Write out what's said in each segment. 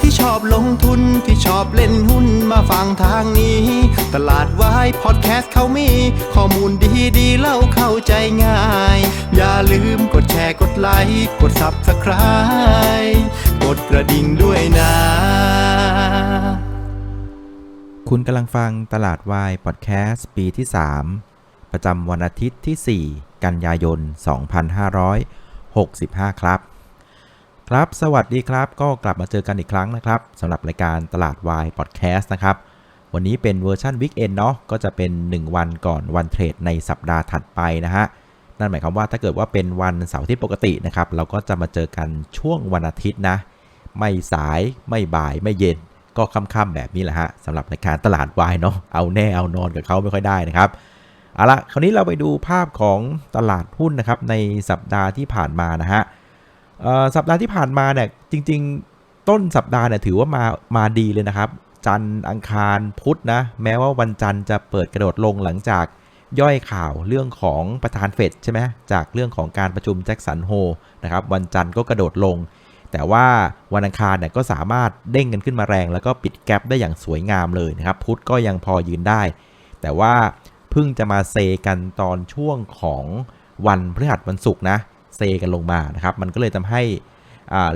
ที่ชอบลงทุนที่ชอบเล่นหุ้นมาฟังทางนี้ ตลาดวายพอดแคสต์เขามี ข้อมูลดีดีๆเล่าเข้าใจง่าย อย่าลืมกดแชร์กดไลค์กด Subscribe กดกระดิ่งด้วยนะ คุณกำลังฟังตลาดวายพอดแคสต์ปีที่ 3 ประจำวันอาทิตย์ที่ 4 กันยายน 2565 ครับ ครับ สวัสดีครับ ก็กลับมาเจอกันอีกครั้งนะครับสำหรับรายการตลาดวายพอดแคสต์นะครับ วันนี้เป็นเวอร์ชันวิกเอนเนาะก็จะเป็น 1 วันก่อนวันเทรดในสัปดาห์ถัดไปนะฮะ นั่นหมายความว่าถ้าเกิดว่าเป็นวันเสาร์ที่ปกตินะครับ เราก็จะมาเจอกันช่วงวันอาทิตย์นะ ไม่สายไม่บ่ายไม่เย็น ก็ค่ำๆแบบนี้แหละฮะสำหรับรายการตลาดวายเนาะเอาแน่เอานอนกับเขาไม่ค่อยได้นะครับเอาละคราวนี้เราไปดูภาพของตลาดหุ้นนะครับในสัปดาห์ที่ผ่านมานะฮะ สัปดาห์ที่ผ่านมาเนี่ยจริง ๆ ต้นสัปดาห์เนี่ยถือว่ามามาดีเลยนะครับ จันทร์อังคารพุธนะ แม้ว่าวันจันทร์จะเปิดกระโดดลงหลังจากย่อยข่าวเรื่องของประธานเฟดใช่ไหมจากเรื่องของการประชุมแจ็คสันโฮนะครับวันจันทร์ก็กระโดดลง แต่ว่าวันอังคารเนี่ยก็สามารถเด้งกันขึ้นมาแรง แล้วก็ปิดแกลบได้อย่างสวยงามเลยนะครับพุธก็ยังพอยืนได้ แต่ว่าเพิ่งจะมาเซกันตอนช่วงของวันพฤหัสวันศุกร์นะ เซกันลงมานะครับ มันก็เลยทำให้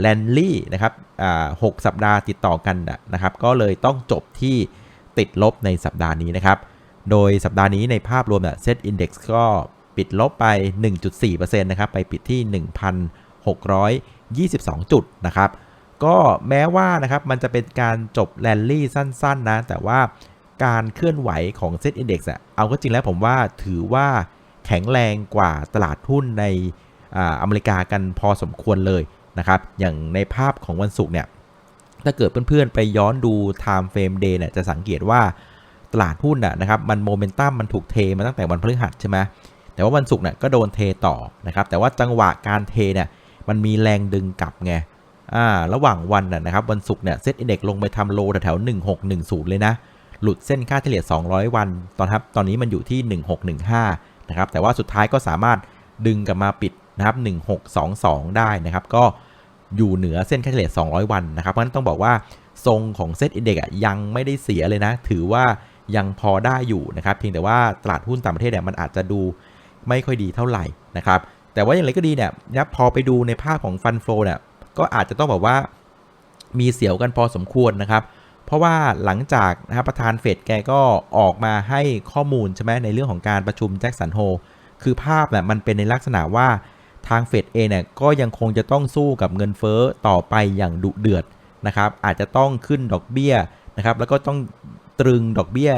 แลนลี่นะครับหกสัปดาห์ติดต่อกันนะครับ ก็เลยต้องจบที่ติดลบในสัปดาห์นี้นะครับ โดยสัปดาห์นี้ในภาพรวมเนี่ยเซตอินดี x ก็ปิดลบไป 1.4%นะครับ ไปปิดที่ 1,622 จุดนะครับ ก็แม้ว่านะครับมันจะเป็นการจบแรลลี่สั้นๆนะ แต่ว่าการเคลื่อนไหวของเซตอินดี x อะเอาก็จริงแล้วผมว่าถือว่าแข็งแรงกว่าตลาดหุ้นใน อ่าอเมริกากันพอสมควรเลยนะครับอย่างในภาพของวันศุกร์เนี่ยถ้าเกิดเพื่อนๆ ไปย้อนดู Time Frame Day เนี่ยจะสังเกตว่าตลาดหุ้นน่ะนะครับมันโมเมนตัมมันถูกเทมาตั้งแต่วันพฤหัสใช่ไหมแต่ว่าวันศุกร์เนี่ยก็โดนเทต่อนะครับแต่ว่าจังหวะการเทเนี่ยมันมีแรงดึงกลับไงอ่าระหว่างวันน่ะนะครับวันศุกร์เนี่ยเซ็ตอินเด็กลงไปทำโลแถวๆ1610 เลยนะหลุดเส้นค่าเฉลี่ย 200 วันตอนครับตอนนี้มันอยู่ที่ 1615นะครับแต่ว่าสุดท้ายก็สามารถดึงกลับมาปิด นะครับ1622 ได้นะครับ ก็อยู่เหนือเส้นค่าเฉลี่ย 200 วันนะครับเพราะฉะนั้นต้องบอกว่าทรงของเซ็ตอินเด็กซ์ยังไม่ได้เสียเลยนะ ถือว่ายังพอได้อยู่นะครับ เพียงแต่ว่าตลาดหุ้นต่างประเทศเนี่ยมันอาจจะดูไม่ค่อยดีเท่าไหร่นะครับ แต่ว่าอย่างไรก็ดีเนี่ยนะพอไปดูในภาพของฟันโฟเนี่ยก็อาจจะต้องบอกว่ามีเสียวกันพอสมควรนะครับ เพราะว่าหลังจากนะครับประธานเฟดแกก็ออกมาให้ข้อมูลใช่ไหมในเรื่องของการประชุมแจ็คสันโฮคือภาพเนี่ยมันเป็นในลักษณะว่า ทางเฟดเองเนี่ยก็ยังคงจะต้องสู้กับเงินเฟ้อต่อไปอย่างดุเดือดนะครับอาจจะต้องขึ้นดอกเบี้ยนะครับแล้วก็ต้องตรึงดอกเบี้ย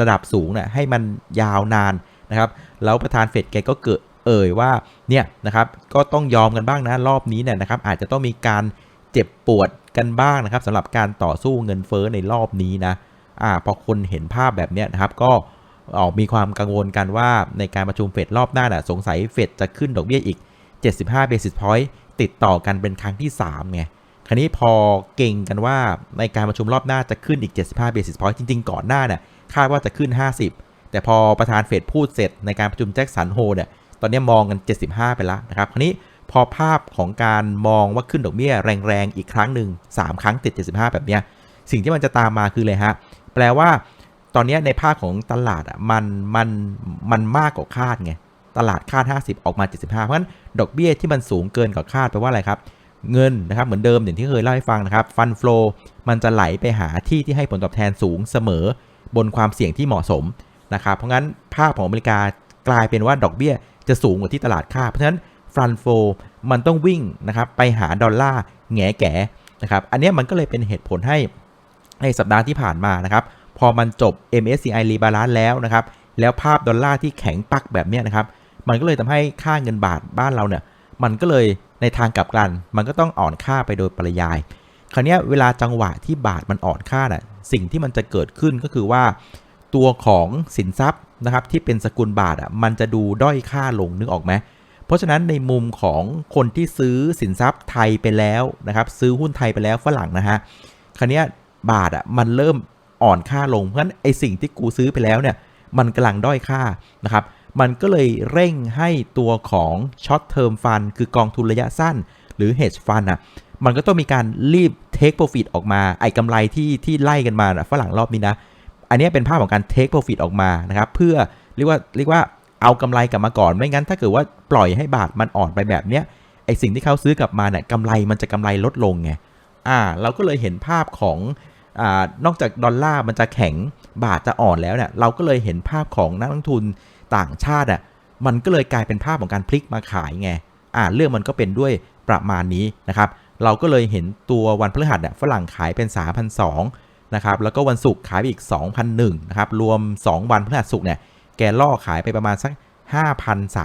ระดับสูงเนี่ยให้มันยาวนานนะครับแล้วประธานเฟดแกก็เกิดเอ่ยว่าเนี่ยนะครับก็ต้องยอมกันบ้างนะรอบนี้เนี่ยนะครับอาจจะต้องมีการเจ็บปวดกันบ้างนะครับสำหรับการต่อสู้เงินเฟ้อในรอบนี้นะอ่าพอคนเห็นภาพแบบเนี้ยนะครับก็ออกมีความกังวลกันว่าในการประชุมเฟดรอบหน้าน่ะสงสัยเฟดจะขึ้นดอกเบี้ยอีก 75 basis point ติดต่อกันเป็นครั้งที่3ไงคราวนี้พอเก่งกันว่าในการประชุมรอบหน้าจะขึ้นอีก 75 basis point จริง ๆ ก่อนหน้าเนี่ยคาดว่าจะขึ้น 50 แต่พอประธานเฟดพูดเสร็จในการประชุมแจ็คสันโฮเนี่ยตอนนี้มองกัน 75 ไปแล้วนะครับคราวนี้พอภาพของการมองว่าขึ้นดอกเบี้ยแรงๆอีกครั้งหนึ่ง3 ครั้งติด 75 แบบเนี้ยสิ่งที่มันจะตามมาคือเลยฮะแปลว่าตอนนี้ในภาคของตลาดอะมันมันมันมากกว่าคาดไง ตลาดคาด 50 ออกมา 75 เพราะฉะนั้นดอกเบี้ยที่มันสูงเกินกว่าคาดแปลว่าอะไรครับ เงินนะครับเหมือนเดิมอย่างที่เคยเล่าให้ฟังนะครับฟันฟลูมันจะไหลไปหาที่ที่ให้ผลตอบแทนสูงเสมอ บนความเสี่ยงที่เหมาะสมนะครับเพราะงั้นภาพของอเมริกากลายเป็นว่าดอกเบี้ยจะสูงกว่าที่ตลาดคาดเพราะฉะนั้นฟันโฟมันต้องวิ่งนะครับไปหาดอลลาร์แง่แก่นะครับอันนี้มันก็เลยเป็นเหตุผลให้ในสัปดาห์ที่ผ่านมานะครับพอมันจบ MSCI Rebalance แล้วนะครับแล้วภาพดอลลาร์ที่แข็งปักแบบนี้นะครับ มันก็เลยทำให้ค่าเงินบาทบ้านเราเนี่ย มันก็เลยในทางกลับกัน มันก็ต้องอ่อนค่าไปโดยปริยาย คราวนี้เวลาจังหวะที่บาทมันอ่อนค่าน่ะ สิ่งที่มันจะเกิดขึ้นก็คือว่า ตัวของสินทรัพย์นะครับที่เป็นสกุลบาทอะ มันจะดูด้อยค่าลงนึกออกไหมเพราะฉะนั้นในมุมของคนที่ซื้อสินทรัพย์ไทยไปแล้วนะครับ ซื้อหุ้นไทยไปแล้วฝรั่งนะฮะ คราวนี้บาทอะมันเริ่มอ่อนค่าลง เพราะฉะนั้นไอสิ่งที่กูซื้อไปแล้วเนี่ย มันกำลังด้อยค่านะครับ มันก็เลยเร่งให้ตัวของช็อตเทอมฟันคือกองทุนระยะสั้น หรือ hedge fund อะมันก็ต้องมีการรีบ take profit ออกมาไอ้กำไรที่ที่ไล่กันมาฝรั่งรอบนี้นะ อันนี้เป็นภาพของการ take profit ออกมานะครับ เพื่อเรียกว่าเรียกว่าเอากำไรกลับมาก่อนไม่งั้น ถ้าเกิดว่าปล่อยให้บาทมันอ่อนไปแบบเนี้ยไอ้สิ่งที่เขาซื้อกลับมาเนี่ยกำไรมันจะกำไรลดลงไงอ่า เราก็เลยเห็นภาพของอ่านอกจากดอลลาร์มันจะแข็งบาทจะอ่อนแล้วเนี่ยเราก็เลยเห็นภาพของนักลงทุน ต่างชาติอะมันก็เลยกลายเป็นภาพของการพลิกมาขายไงอ่าเรื่องมันก็เป็นด้วยประมาณนี้นะครับ เราก็เลยเห็นตัววันพฤหัสเนี่ยฝรั่งขายเป็น3,200นะครับ แล้วก็วันศุกร์ขายไปอีก 2,001นะครับ รวม 2 วันพฤหัสศุกร์เนี่ย แกล่อขายไปประมาณสัก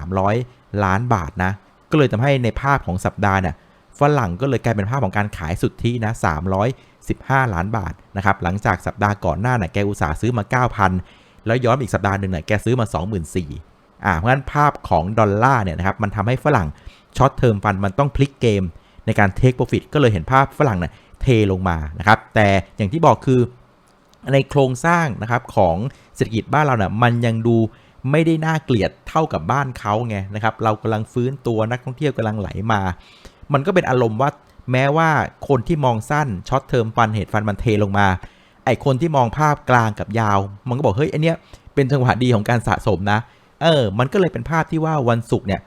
5,300 ล้านบาทนะ ก็เลยทำให้ในภาพของสัปดาห์เนี่ย ฝรั่งก็เลยกลายเป็นภาพของการขายสุทธินะ 315 ล้านบาทนะครับ หลังจากสัปดาห์ก่อนหน้าน่ะแกอุตสาห์ซื้อมา 9,000 แล้วย้อนอีกสัปดาห์หนึ่งเนี่ยแกซื้อมา 24,000อ่าเพราะฉะนั้นภาพของดอลลาร์เนี่ยนะครับมันทำให้ฝรั่งช็อตเทอมฟันมันต้องพลิกเกมในการเทคโปรฟิตก็เลยเห็นภาพฝรั่งเนี่ยเทลงมานะครับแต่อย่างที่บอกคือในโครงสร้างนะครับของเศรษฐกิจบ้านเราเนี่ยมันยังดูไม่ได้น่าเกลียดเท่ากับบ้านเขาไงนะครับเรากำลังฟื้นตัวนักท่องเที่ยวกำลังไหลมา มันก็เป็นอารมณ์ว่าแม้ว่าคนที่มองสั้นช็อตเทอมฟันเหตุฟันมันเทลงมา ไอคนที่มองภาพกลางกับยาว มันก็บอกเฮ้ยอันเนี้ยเป็นจังหวะดีของการสะสมนะ เออ มันก็เลยเป็นภาพที่ว่าวันศุกร์เนี่ย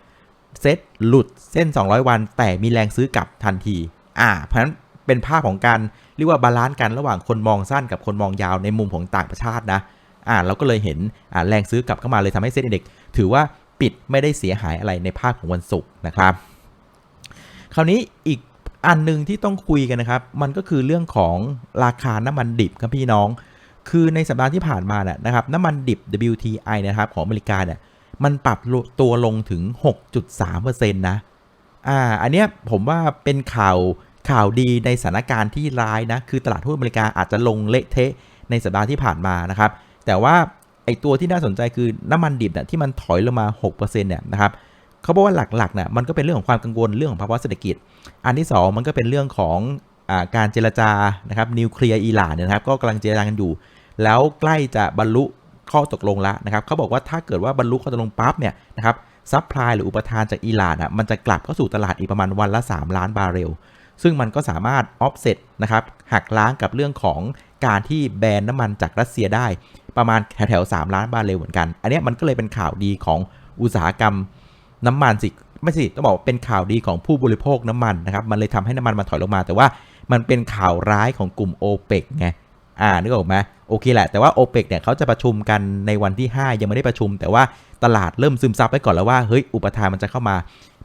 เซตหลุดเส้น 200 วัน แต่มีแรงซื้อกลับทันที อ่า เพราะฉะนั้นเป็นภาพของการเรียกว่าบาลานซ์กันระหว่างคนมองสั้นกับคนมองยาวในมุมของต่างประเทศนะ อ่า เราก็เลยเห็นอ่าแรงซื้อกลับเข้ามาเลยทำให้เซ็นดีเด็กถือว่าปิดไม่ได้เสียหายอะไรในภาพของวันศุกร์นะครับ คราวนี้อีก อันหนึ่งที่ต้องคุยกันนะครับ มันก็คือเรื่องของราคาน้ำมันดิบครับพี่น้อง คือในสัปดาห์ที่ผ่านมาน่ะนะครับน้ำมันดิบ WTI นะครับของอเมริกาเนี่ยมันปรับตัวลงถึง 6.3%นะอ่าอันเนี้ยผมว่าเป็นข่าวข่าวดีในสถานการณ์ที่ร้ายนะ คือตลาดหุ้นอเมริกาอาจจะลงเละเทะในสัปดาห์ที่ผ่านมานะครับ แต่ว่าไอตัวที่น่าสนใจคือน้ำมันดิบเนี่ยที่มันถอยลงมา 6%เนี่ยนะครับ เขาบอกว่าหลักๆเนี่ยมันก็เป็นเรื่องของความกังวลเรื่องของภาวะเศรษฐกิจ อันที่ 2 มันก็เป็นเรื่องของอการเจรจานะครับนิวเคลียร์อิหร่านเนี่ยนะครับ ก็กำลังเจรจากันอยู่ แล้วใกล้จะบรรลุข้อตกลงแล้วนะครับเขาบอกว่าถ้าเกิดว่าบรรลุข้อตกลงปั๊บเนี่ยนะครับซัพพลายหรืออุปทานจากอิหร่านอะมันจะกลับเข้าสู่ตลาดอีกประมาณวันละ 3 ล้านบาร์เรล ซึ่งมันก็สามารถออฟเซตนะครับหักล้างกับเรื่องของการที่แบนน้ำมันจากรัสเซียได้ ประมาณแถวๆ3ล้านบาร์เรลเหมือนกัน อันนี้มันก็เลยเป็นข่าวดีของอุตสาหกรรม น้ำมันสิไม่สิต้องบอกเป็นข่าวดีของผู้บริโภคน้ำมันนะครับมันเลยทำให้น้ำมันมันถอยลงมา แต่ว่ามันเป็นข่าวร้ายของกลุ่ม o p e ปกไงอ่านึกออกไหมโอเคแหละแต่ว่า o p e ปกเนี่ยเขาจะประชุมกันในวันที่ 5 ยังไม่ได้ประชุม แต่ว่าตลาดเริ่มซึมซับไปก่อนแล้วว่าเฮ้ยอุปทานมันจะเข้ามา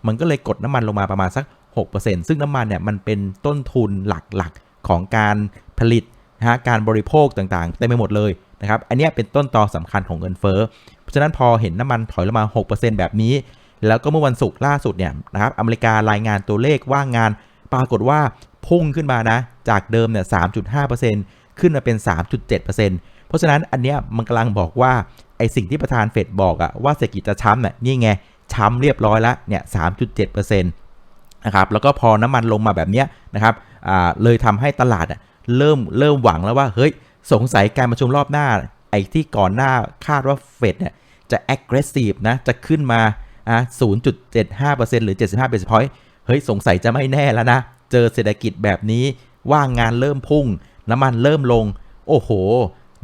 มันก็เลยกดน้ำมันลงมาประมาณสัก 6%ซึ่งน้ำมันเนี่ยมันเป็นต้นทุนหลักๆของการผลิตนะการบริโภคต่างๆเต็มไปหมดเลยนะครับอันนี้เป็นต้นตอสำคัญของเงินเฟ้อเพราะฉะนั้นพอเห็นน้ำมันถอยลงมา 6%แบบนี้ แล้วก็เมื่อวันศุกร์ล่าสุดเนี่ยนะครับอเมริการายงานตัวเลขว่างงาน ปรากฏว่าพุ่งขึ้นมานะ จากเดิมเนี่ย3.5%ขึ้นมาเป็น 3.7%เพราะฉะนั้นอันเนี้ยมันกำลังบอกว่าไอสิ่งที่ประธานเฟดบอกอะว่าเศรษฐกิจจะช้ำเนี่ยนี่ไง ช้ำเรียบร้อยแล้วเนี่ย3.7%นะครับแล้วก็พอน้ำมันลงมาแบบเนี้ยนะครับอ่าเลยทำให้ตลาดอะเริ่มเริ่มหวังแล้วว่าเฮ้ยสงสัยการประชุมรอบหน้าไอ้ที่ก่อนหน้าคาดว่าเฟดเนี่ยจะ aggressive นะจะขึ้นมา อะ0.75%หรือ 75 basis point เฮ้ย สงสัยจะไม่แน่แล้วนะ เจอเศรษฐกิจแบบนี้ ว่างงานเริ่มพุ่ง น้ำมันเริ่มลง โอ้โห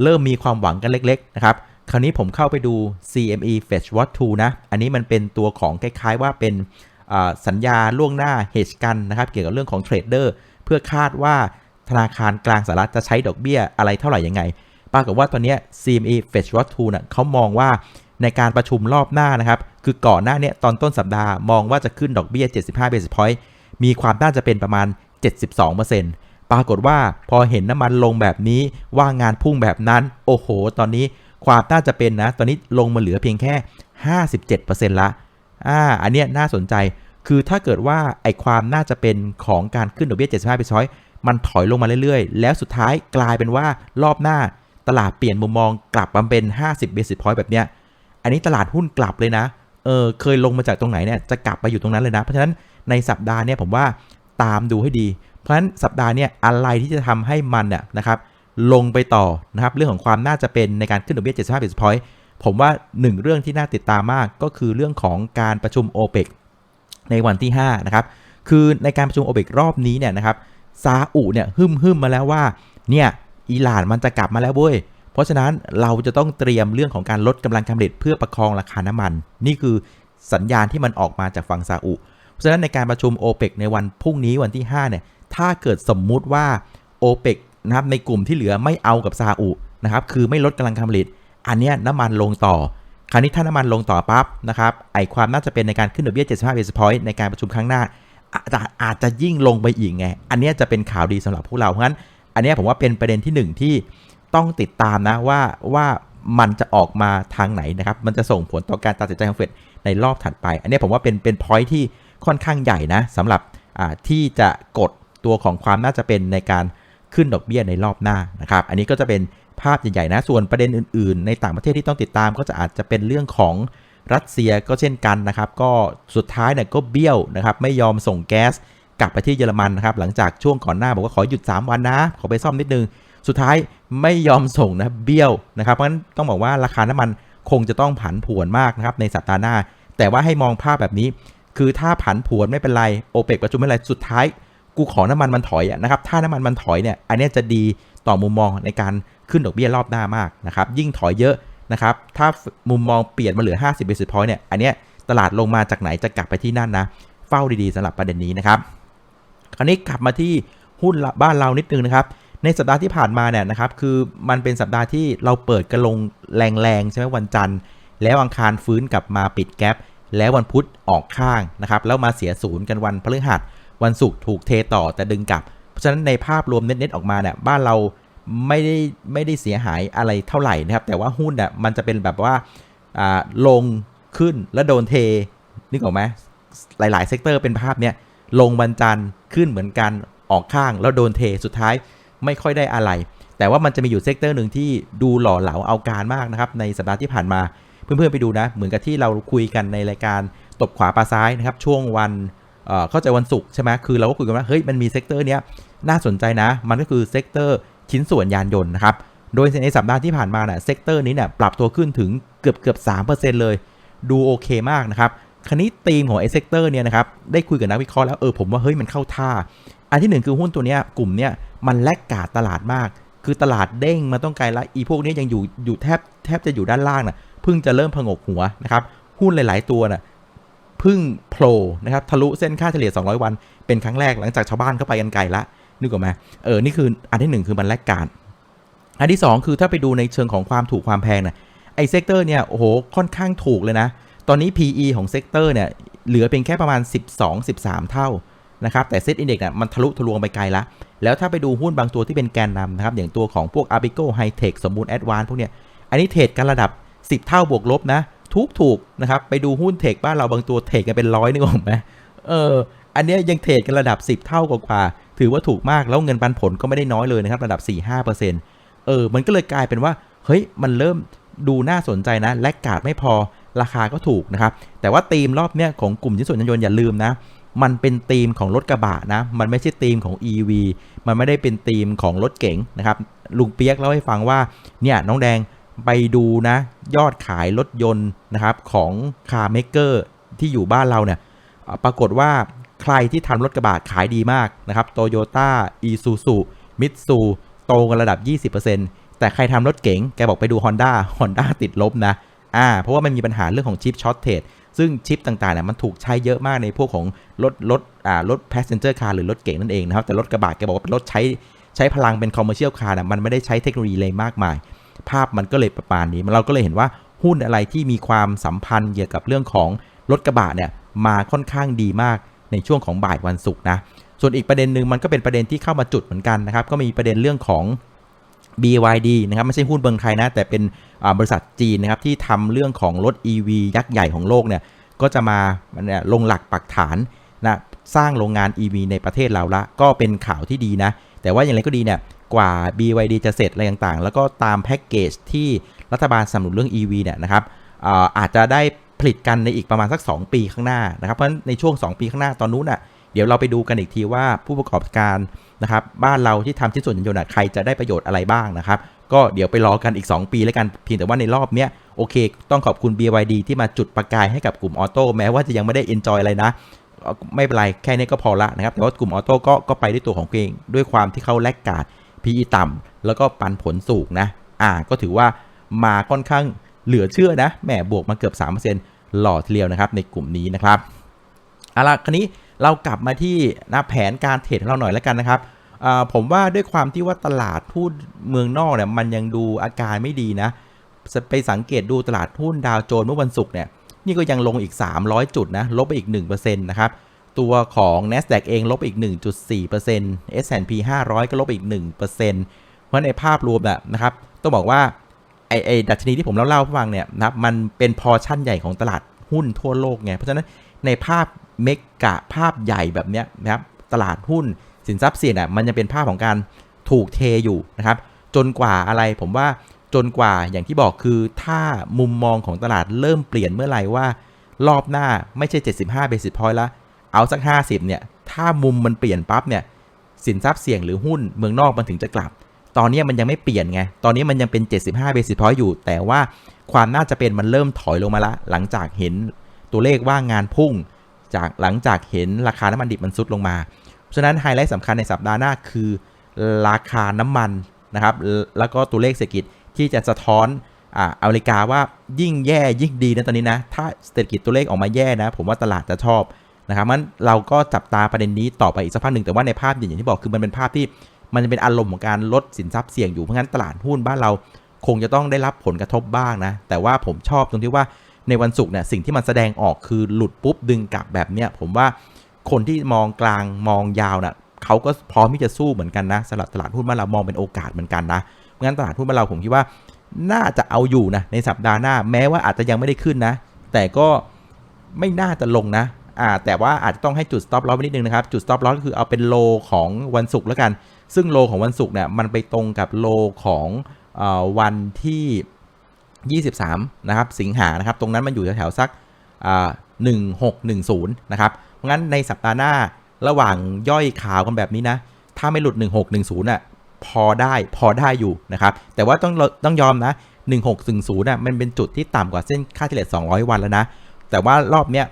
เริ่มมีความหวังกันเล็ก ๆ นะครับ คราวนี้ผมเข้าไปดู CME Fetch Watch 2 นะ อันนี้มันเป็นตัวของคล้ายๆว่าเป็นสัญญาล่วงหน้า hedge กันนะครับ เกี่ยวกับเรื่องของเทรดเดอร์เพื่อคาดว่าธนาคารกลางสหรัฐจะใช้ดอกเบี้ยอะไรเท่าไหร่ยังไง ปรากฏว่าตอนนี้ CME Fetch Watch 2นะเขามองว่า ในการประชุมรอบหน้านะครับ คือก่อนหน้าเนี้ยตอนต้นสัปดาห์มองว่าจะขึ้นดอกเบี้ย 75 basis point มีความน่าจะเป็นประมาณ 72%ปรากฏว่าพอเห็นน้ำมันลงแบบนี้ว่างงานพุ่งแบบนั้น โอ้โห ตอนนี้ความน่าจะเป็นนะ ตอนนี้ลงมาเหลือเพียงแค่ 57%ละอ่าอันเนี้ยน่าสนใจ คือถ้าเกิดว่าไอความน่าจะเป็นของการขึ้นดอกเบี้ย 75 basis point มันถอยลงมาเรื่อยๆ แล้วสุดท้ายกลายเป็นว่ารอบหน้าตลาดเปลี่ยนมุมมองกลับมาเป็น 50 basis point แบบเนี้ย อันนี้ตลาดหุ้นกลับเลยนะ เออเคยลงมาจากตรงไหนเนี่ยจะกลับไปอยู่ตรงนั้นเลยนะ เพราะฉะนั้นในสัปดาห์เนี่ยผมว่าตามดูให้ดี เพราะฉะนั้นสัปดาห์เนี่ยอะไรที่จะทำให้มันเนี่ยนะครับลงไปต่อนะครับเรื่องของความน่าจะเป็นในการขึ้นดอกเบี้ย 75 basis point ผมว่าหนึ่งเรื่องที่น่าติดตามมากก็คือเรื่องของการประชุม OPEC ในวันที่5นะครับคือในการประชุมโอเปกรอบนี้เนี่ยนะครับซาอุเนี่ยฮึ่มฮึมมาแล้วว่าเนี่ยอิหร่านมันจะกลับมาแล้วเว้ย เพราะฉะนั้นเราจะต้องเตรียมเรื่องของการลดกำลังการผลิตเพื่อประคองราคาน้ำมัน นี่คือสัญญาณที่มันออกมาจากฝั่งซาอุ เพราะฉะนั้นในการประชุมโอเปกในวันพรุ่งนี้วันที่ 5 เนี่ย ถ้าเกิดสมมุติว่าโอเปกนะครับในกลุ่มที่เหลือไม่เอากับซาอุนะครับคือไม่ลดกำลังการผลิต อันนี้น้ำมันลงต่อคราวนี้ถ้าน้ำมันลงต่อปั๊บนะครับไอความน่าจะเป็นในการขึ้นดอกเบี้ย 75 basis point ในการประชุมครั้งหน้า อาจจะอาจจะยิ่งลงไปอีกไง อันนี้จะเป็นข่าวดีสำหรับพวกเราเพราะฉะนั้น อันนี้ผมว่าเป็นประเด็นที่หนึ่งที่ ต้องติดตามนะว่าว่ามันจะออกมาทางไหนนะครับ มันจะส่งผลต่อการตัดสินใจของเฟดในรอบถัดไป อันนี้ผมว่าเป็นเป็นพอยที่ค่อนข้างใหญ่นะสำหรับอ่าที่จะกดตัวของความน่าจะเป็นในการขึ้นดอกเบี้ยในรอบหน้านะครับ อันนี้ก็จะเป็นภาพใหญ่ๆนะ ส่วนประเด็นอื่นๆ ในต่างประเทศที่ต้องติดตามก็จะอาจจะเป็นเรื่องของรัสเซียก็เช่นกันนะครับ ก็สุดท้ายเนี่ยก็เบี้ยวนะครับ ไม่ยอมส่งแก๊สกลับไปที่เยอรมันนะครับ หลังจากช่วงก่อนหน้าบอกว่าขอหยุด 3 วันนะ ขอไปซ่อมนิดนึง สุดท้ายไม่ยอมส่งนะเบี้ยวนะครับเพราะฉะนั้นต้องบอกว่าราคาน้ำมันคงจะต้องผันผวนมากนะครับในสัปดาห์หน้า แต่ว่าให้มองภาพแบบนี้ คือถ้าผันผวนไม่เป็นไรโอเปกประชุมไม่เป็นไรสุดท้ายกูขอน้ำมันมันถอยนะครับถ้าน้ำมันมันถอยเนี่ยอันนี้จะดีต่อมุมมองในการขึ้นดอกเบี้ยรอบหน้ามากนะครับยิ่งถอยเยอะนะครับถ้ามุมมองเปลี่ยนมาเหลือ 50 basis point เนี่ยอันเนี้ยตลาดลงมาจากไหนจะกลับไปที่นั่นนะเฝ้าดีๆสำหรับประเด็นนี้นะครับคราวนี้กลับมาที่หุ้นบ้านเรานิดนึงนะครับ ในสัปดาห์ที่ผ่านมาเนี่ยนะครับคือมันเป็นสัปดาห์ที่เราเปิดกระลงแรงๆใช่ไหมวันจันทร์ แล้วอังคารฟื้นกลับมาปิดแกลบแล้ววันพุธออกข้างนะครับแล้วมาเสียศูนย์กันวันพฤหัส วันศุกร์ถูกเทต่อแต่ดึงกลับ เพราะฉะนั้นในภาพรวมเน็ตๆออกมาเนี่ยบ้านเราไม่ได้ไม่ได้เสียหายอะไรเท่าไหร่นะครับ แต่ว่าหุ้นเนี่ยมันจะเป็นแบบว่าอ่าลงขึ้นแล้วโดนเทนึกออกไหมหลายๆเซกเตอร์เป็นภาพเนี้ยลงวันจันทร์ขึ้นเหมือนกันออกข้างแล้วโดนเทสุดท้าย ไม่ค่อยได้อะไร แต่ว่ามันจะมีอยู่เซกเตอร์หนึ่งที่ดูหล่อเหลาเอาการมากนะครับในสัปดาห์ที่ผ่านมา เพื่อนๆไปดูนะ เหมือนกับที่เราคุยกันในรายการตบขวาปลาซ้ายนะครับช่วงวันเเข้าใจวันศุกร์ใช่ไหมคือเราก็คุยกันว่าเฮ้ยมันมีเซกเตอร์เนี้ยน่าสนใจนะ มันก็คือเซกเตอร์ชิ้นส่วนยานยนต์นะครับโดยในสัปดาห์ที่ผ่านมาเนี่ยเซกเตอร์นี้เนี่ยปรับตัวขึ้นถึงเกือบเกือบ3%เลย ดูโอเคมากนะครับ คราวนี้ธีมของไอเซกเตอร์เนี่ยนะครับ ได้คุยกับนักวิเคราะห์แล้ว เออผมว่าเฮ้ยมันเข้าท่า อันที่หนึ่งคือหุ้นตัวเนี้ยกลุ่มเนี้ยมันแลกกาดตลาดมาก คือตลาดเด้งมาต้องไกลละอีพวกนี้ยังอยู่อยู่แทบแทบจะอยู่ด้านล่างน่ะเพิ่งจะเริ่มผงกหัวนะครับหุ้นหลาย ๆ ตัวน่ะเพิ่งโผล่นะครับทะลุเส้นค่าเฉลี่ย 200 วันเป็นครั้งแรกหลังจากชาวบ้านเข้าไปกันไกลละนึกออกไหมเออนี่คืออันที่หนึ่งคือมันแลกกาดอันที่สองคือถ้าไปดูในเชิงของความถูกความแพงน่ะไอเซกเตอร์เนี่ยโอ้โหค่อนข้างถูกเลยนะ ตอนนี้ PE ของเซกเตอร์เนี่ยเหลือเพียงแค่ประมาณ 12-13 เท่า นะครับแต่เซตอินเด็กซ์เนี่ยมันทะลุทะลวงไปไกลละแล้วถ้าไปดูหุ้นบางตัวที่เป็นแกนนำนะครับอย่างตัวของพวก a r b i c o High Tech สมบูรณ์ Advance พวกเนี้ยอันนี้เทรดกันระดับ 10 เท่าบวกลบนะทุกถูกนะครับไปดูหุ้นเทคบ้านเราบางตัวเทรดกันเป็นร้อยนึกออกไหมเอออันเนี้ยยังเทรดกันระดับ 10 เท่ากว่าถือว่าถูกมากแล้วเงินปันผลก็ไม่ได้น้อยเลยนะครับระดับ 4-5%เออมันก็เลยกลายเป็นว่าเฮ้ยมันเริ่มดูน่าสนใจนะ และกาดไม่พอราคาก็ถูกนะครับ แต่ว่าธีมรอบเนี้ยของกลุ่มชิ้นส่วนยานยนต์อย่าลืมนะ มันเป็นธีมของรถกระบะนะ มันไม่ใช่ธีมของ EV มันไม่ได้เป็นธีมของรถเก๋งนะครับ ลุงเปียกเล่าให้ฟังว่า เนี่ยน้องแดงไปดูนะ ยอดขายรถยนต์นะครับของคาร์เมเกอร์ที่อยู่บ้านเราเนี่ย ปรากฏว่าใครที่ทำรถกระบะขายดีมากนะครับโตโยต้าอีซูซูมิตซูโตกันระดับ 20%แต่ใครทำรถเก๋งแกบอกไปดู Honda Honda ติดลบนะอ่าเพราะว่ามันมีปัญหาเรื่องของชิปช็อตเทรด ซึ่งชิปต่างๆเนี่ยมันถูกใช้เยอะมากในพวกของรถรถอ่ารถ passenger car หรือรถเก๋งนั่นเองนะครับแต่รถกระบะแกบอกว่าเป็นรถใช้ใช้พลังเป็น commercial car นะมันไม่ได้ใช้เทคโนโลยีเลยมากมาย ภาพมันก็เลยประมาณนี้เราก็เลยเห็นว่าหุ้นอะไรที่มีความสัมพันธ์เกี่ยวกับเรื่องของรถกระบะเนี่ยมาค่อนข้างดีมากในช่วงของบ่ายวันศุกร์นะส่วนอีกประเด็นหนึ่งมันก็เป็นประเด็นที่เข้ามาจุดเหมือนกันนะครับก็มีประเด็นเรื่องของ BYD นะครับไม่ใช่หุ้นเมืองไทยนะ แต่เป็นบริษัทจีนนะครับที่ทำเรื่องของรถ EV ยักษ์ใหญ่ของโลกเนี่ยก็จะมาลงหลักปักฐานนะสร้างโรงงาน EV ในประเทศเราละ ก็เป็นข่าวที่ดีนะ แต่ว่าอย่างไรก็ดีเนี่ยกว่า BYD จะเสร็จอะไรต่างๆ แล้วก็ตามแพ็กเกจที่รัฐบาลสนับสนุนเรื่อง EV เนี่ยนะครับอาอาจจะได้ผลิตกันในอีกประมาณสัก 2 ปีข้างหน้านะครับเพราะฉะนั้นในช่วง 2 ปีข้างหน้าตอนนู้นอะ เดี๋ยวเราไปดูกันอีกทีว่าผู้ประกอบการนะครับบ้านเราที่ทำชิ้นส่วนยานยนต์ใครจะได้ประโยชน์อะไรบ้างนะครับก็เดี๋ยวไปรอกันอีก 2 ปีแล้วกันเพียงแต่ว่าในรอบเนี้ยโอเค ต้องขอบคุณ BYD ที่มาจุดประกายให้กับกลุ่มออโต้แม้ว่าจะยังไม่ได้ enjoy อะไรนะ ไม่เป็นไร แค่นี้ก็พอละนะครับ แต่ว่ากลุ่มออโต้ก็ก็ไปด้วยตัวของเอง ด้วยความที่เขาแลกกาด PE ต่ำแล้วก็ปันผลสูงนะ อ่า ก็ถือว่ามาค่อนข้างเหลือเชื่อนะแหมบวกมาเกือบ 3%หล่อทีเดียวนะครับในกลุ่มนี้นะครับเอาล่ะคราวนี้ เรากลับมาที่นะแผนการเทรดของเราหน่อยแล้วกันนะครับผมว่าด้วยความที่ว่าตลาดหุ้นเมืองนอกเนี่ยมันยังดูอาการไม่ดีนะ ไปสังเกตดูตลาดหุ้นดาวโจนส์เมื่อวันศุกร์เนี่ยนี่ก็ยังลงอีก 300 จุดนะลบไปอีก1%นะครับตัวของ NASDAQ เองลบไปอีก 1.4% S&P 500 ก็ลบไปอีก 1%เพราะในภาพรวมน่ะนะครับต้องบอกว่าไอไอดัชนีที่ผมเล่าๆให้ฟังเนี่ยนะมันเป็นพอชั่นใหญ่ของตลาดหุ้นทั่วโลกไงเพราะฉะนั้นในภาพ เมกะภาพใหญ่แบบเนี้ยนะครับตลาดหุ้นสินทรัพย์เสี่ยงอะมันจะเป็นภาพของการถูกเทอยู่นะครับ จนกว่าอะไรผมว่าจนกว่าอย่างที่บอกคือถ้ามุมมองของตลาดเริ่มเปลี่ยนเมื่อไหร่ว่ารอบหน้าไม่ใช่ 75 basis point ละเอาสัก 50 เนี่ย ถ้ามุมมันเปลี่ยนปั๊บเนี่ย สินทรัพย์เสี่ยงหรือหุ้นเมืองนอกมันถึงจะกลับ ตอนนี้มันยังไม่เปลี่ยนไง ตอนนี้มันยังเป็น 75 basis point อยู่ แต่ว่าความน่าจะเป็นมันเริ่มถอยลงมาละ หลังจากเห็นตัวเลขว่างานพุ่ง จากหลังจากเห็นราคาน้ำมันดิบมันซุดลงมา เพราะฉะนั้นไฮไลท์สำคัญในสัปดาห์หน้าคือ ราคาน้ำมันนะครับ แล้วก็ตัวเลขเศรษฐกิจที่จะสะท้อนอ่าอเมริกาว่ายิ่งแย่ยิ่งดีนะตอนนี้นะ ถ้าเศรษฐกิจตัวเลขออกมาแย่นะ ผมว่าตลาดจะชอบนะครับมันเราก็จับตาประเด็นนี้ต่อไปอีกสักพักหนึ่งแต่ว่าในภาพอย่างที่บอกคือมันเป็นภาพที่มันจะเป็นอารมณ์ของการลดสินทรัพย์เสี่ยงอยู่เพราะงั้นตลาดหุ้นบ้านเราคงจะต้องได้รับผลกระทบบ้างนะ แต่ว่าผมชอบตรงที่ว่า ในวันศุกร์เนี่ยสิ่งที่มันแสดงออกคือหลุดปุ๊บดึงกลับแบบเนี้ยผมว่าคนที่มองกลางมองยาวน่ะเขาก็พร้อมที่จะสู้เหมือนกันนะสำหรับตลาดหุ้นบ้านเรามองเป็นโอกาสเหมือนกันนะงั้นตลาดหุ้นบ้านเราผมคิดว่าน่าจะเอาอยู่นะในสัปดาห์หน้าแม้ว่าอาจจะยังไม่ได้ขึ้นนะ แต่ก็ไม่น่าจะลงนะอ่าแต่ว่าอาจจะต้องให้จุด stop loss ไว้นิดนึงนะครับ จุด stop loss ก็คือเอาเป็นโลของวันศุกร์แล้วกัน ซึ่งโลของวันศุกร์เนี่ยมันไปตรงกับโลของอวันที่ 23 นะครับ สิงหานะครับ ตรงนั้นมันอยู่แถวๆสักอ่า1610 นะครับ เพราะงั้นในสัปดาห์หน้าระหว่างย่อยข่าวกันแบบนี้นะ ถ้าไม่หลุด 1610น่ะพอได้พอได้อยู่นะครับ แต่ว่าต้องต้องยอมนะ 1610น่ะมันเป็นจุดที่ต่ำกว่าเส้นค่าเฉลี่ย200 วันแล้วนะ แต่ว่ารอบเนี้ย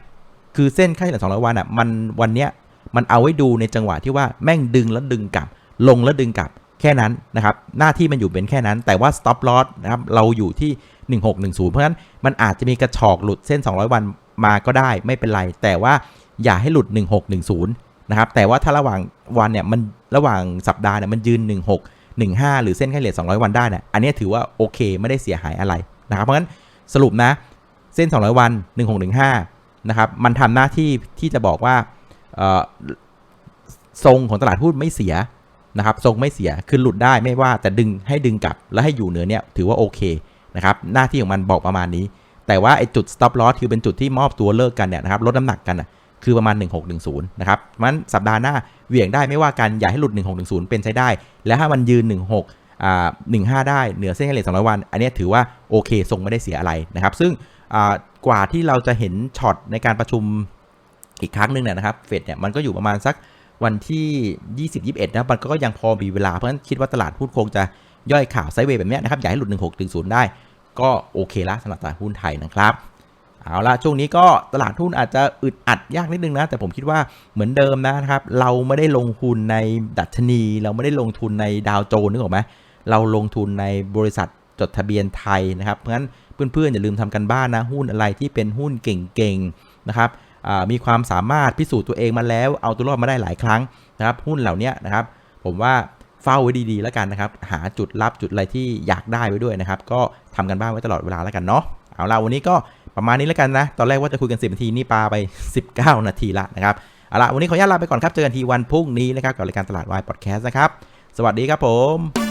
คือเส้นค่าเฉลี่ย200 วันอะมันวันเนี้ยมันเอาไว้ดูในจังหวะที่ว่าแม่งดึงแล้วดึงกลับ ลงแล้วดึงกลับ แค่นั้นนะครับหน้าที่มันอยู่เป็นแค่นั้น แต่ว่า stop loss นะครับเราอยู่ที่ 1610 เพราะฉะนั้นมันอาจจะมีกระชอกหลุดเส้น 200 วันมาก็ได้ไม่เป็นไร แต่ว่าอย่าให้หลุด 1610 นะครับแต่ว่าถ้าระหว่างวันเนี่ยมันระหว่างสัปดาห์เนี่ยมันยืน 16 15 หรือเส้นค่าเฉลี่ย200 วันได้เนี่ยอันนี้ถือว่าโอเคไม่ได้เสียหายอะไรนะครับเพราะฉะนั้นสรุปนะเส้น 200 วัน 1615 นะครับมันทำหน้าที่ที่จะบอกว่าเออทรงของตลาดหุ้นไม่เสีย นะครับทรงไม่เสียคือหลุดได้ไม่ว่าแต่ดึงให้ดึงกลับแล้วให้อยู่เหนือเนี่ยถือว่าโอเคนะครับหน้าที่ของมันบอกประมาณนี้ แต่ว่าไอ้จุด stop loss คือเป็นจุดที่มอบตัวเลิกกันเนี่ยนะครับลดน้ำหนักกันนะคือประมาณ 1610 นะครับมันสัปดาห์หน้าเหวี่ยงได้ไม่ว่ากันอย่าให้หลุด 1610 เป็นใช้ได้ แล้วถ้ามันยืน 16อ่า15 ได้เหนือเส้นค่าเฉลี่ย200 วัน อันนี้ถือว่าโอเคทรงไม่ได้เสียอะไรนะครับ ซึ่งอ่ากว่าที่เราจะเห็นช็อตในการประชุมอีกครั้งหนึ่งเนี่ยนะครับเฟดเนี่ยมันก็อยู่ประมาณสัก วันที่ 20-21 นะมันก็ยังพอมีเวลา เพราะฉะนั้นคิดว่าตลาดหุ้นคงจะย่อยข่าวไซเวย์แบบนี้นะครับ อย่าให้หลุด 1610ได้ ก็โอเคละสำหรับตลาดหุ้นไทยนะครับเอาละช่วงนี้ก็ตลาดหุ้นอาจจะอึดอัดยากนิดนึงนะ แต่ผมคิดว่าเหมือนเดิมนะครับ เราไม่ได้ลงทุนในดัชนี เราไม่ได้ลงทุนในดาวโจนส์นึกออกไหมเราลงทุนในบริษัทจดทะเบียนไทยนะครับเพราะฉะนั้นเพื่อนๆอย่าลืมทำกันบ้านนะหุ้นอะไรที่เป็นหุ้นเก่งๆนะครับ มีความสามารถพิสูจน์ตัวเองมาแล้ว เอาตัวรอดมาได้หลายครั้งนะครับ หุ้นเหล่านี้นะครับ ผมว่าเฝ้าไว้ดีๆแล้วกันนะครับ หาจุดรับจุดอะไรที่อยากได้ไว้ด้วยนะครับ ก็ทำกันบ้านไว้ตลอดเวลาแล้วกันเนาะเอาละวันนี้ก็ประมาณนี้แล้วกันนะ ตอนแรกว่าจะคุยกัน 10 นาทีนี่ปาไป 19 นาทีละนะครับเอาละวันนี้ขออนุญาตลาไปก่อนครับเจอกันทีวันพรุ่งนี้นะครับกับรายการตลาดวายพอดแคสต์นะครับ สวัสดีครับผม